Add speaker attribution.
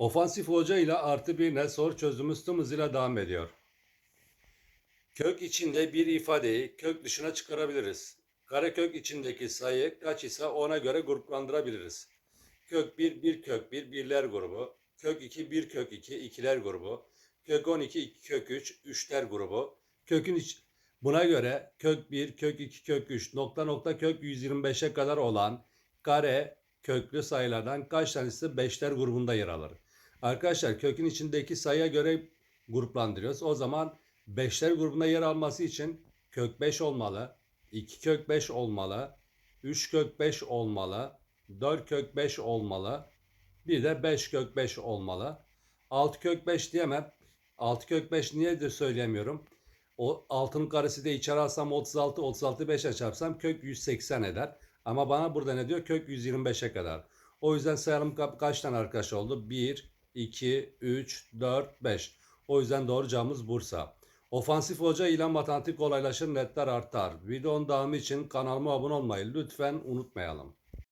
Speaker 1: Ofansif hoca ile artı bir ne sor çözümümüz tüm hızıyla devam ediyor. Kök içinde bir ifadeyi kök dışına çıkarabiliriz. Karekök içindeki sayı kaç ise ona göre gruplandırabiliriz. Kök 1 bir kök 1 birler grubu. Kök 2 bir kök 2 ikiler grubu. Kök 12 iki kök 3 üçler grubu. Kökün iç buna göre kök 1 kök 2 kök 3 nokta nokta kök 125'e kadar olan kare köklü sayılardan kaç tanesi beşler grubunda yer alır? Arkadaşlar kökün içindeki sayıya göre gruplandırıyoruz. O zaman beşler grubunda yer alması için kök 5 olmalı, 2 kök 5 olmalı, 3 kök 5 olmalı, 4 kök 5 olmalı, bir de 5 kök 5 olmalı. 6 kök 5 diyemem. 6 kök 5 niye de söyleyemiyorum. O altının karesi de içeri alsam 36, 36 5'e çarpsam kök 180 eder. Ama bana burada ne diyor? Kök 125'e kadar. O yüzden sayalım ka- kaç tane arkadaş oldu? 1, 2, 3, 4, 5. O yüzden doğru cevabımız Bursa. Ofansif hoca ile matematik kolaylaşır, netler artar. Videonun devamı için kanalıma abone olmayı lütfen unutmayalım.